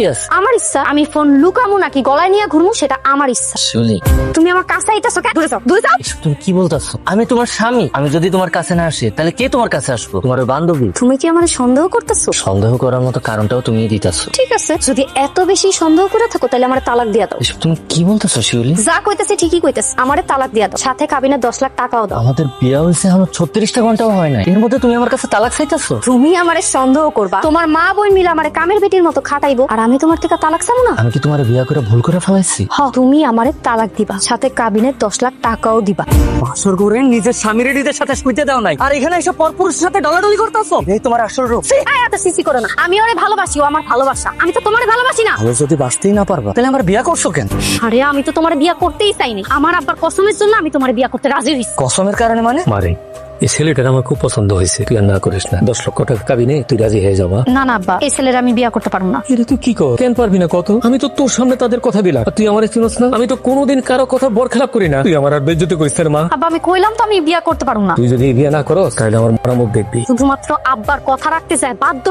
কি আছে আমার ইচ্ছা আমি ফোন লুকামু নাকি গলায় নিয়ে ঘুরমু সেটা আমার ইচ্ছা। শিউলি তুমি আমার কাছে আইতাছো কেন? দূরে যাও দূরে যাও। এসব তুমি কি বলতেছো? আমি তোমার স্বামী আমি যদি তোমার কাছে না আসি তাহলে কে তোমার কাছে আসব? তোমার ওই বান্ধবী। তুমি কি আমার সন্দেহ করতেছো? সন্দেহ করার মতো কারণটাও তুমি দিতেছো। ঠিক আছে যদি এত বেশি সন্দেহ করে থাকো তাহলে আমার তালাক দিয়া দাও। এসব তুমি কি বলতেছো শিউলি? যা কইতেছে ঠিকই কইতেছে আমারে তালাক দিয়া দাও। সাথে কাবিনে দশ লাখ টাকাও দাও। আমাদের বিয়ে হয়েছে আমার ছত্রিশটা ঘন্টাও হয় না এর মধ্যে তুমি আমার কাছে তালাক চাইতেছো? তুমি আমারে সন্দেহ করবা। তোমার মা বোন মিলে আমারে কামের বেটির মতো খাটাইবো আর আমি তোমার থেকে তালাক চাবো না? আমি কি তোমার বিয়ে করে ভুল করে ফেলাইছি? হ তুমি আমারে তালাক দিবা সাথে কাবিনে দশ লাখ টাকাও দিবা। বাসর করে নিজের স্বামীর নিজের সাথে শুইতে দাও নাই। আর এখানে এসব পরপুরুষের সাথে ডলাডলি করতেছো? এই তোমার আসল রূপ। এই এত সিসি করো না। আমি ওরে ভালোবাসি ও আমার ভালোবাসা। আমি তো তোমারে ভালোবাসি না। ভালো যদি বাঁচতেই না পারবা তাহলে আমার বিয়া করছ কেন? আরে আমি তো তোমার বিয়া করতেই চাইনি। আমার আব্বার কসমের জন্য আমি তোমার বিয়া করতে রাজি হইছি। কসমের কারণে মানে? মারে। এই ছেলেটার আমার খুব পছন্দ হয়েছে। তুই আর না করিস না। দশ লক্ষ টাকা কাবিনে তুই রাজি হয়ে যাবা না না আব্বা এই ছেলের আমি বিয়া করতে পারব না। এটা তুই কি কর? কেন পারবি না কত? আমি তো তোর সামনে তাদের কথা দিলাম। আর তুই আমার চিনস না? আমি তো কোনোদিন কারও কথা বরখেলাপ করি না। তুই আমার আর বেজ্জতি করিস না, মা। আব্বা আমি কইলাম তো আমি বিয়া করতে পারব না। তুই যদি বিয়ে না করো তাহলে আমার মরামুখ দেখবি। শুধুমাত্র আব্বার কথা রাখতে চায় বাধ্য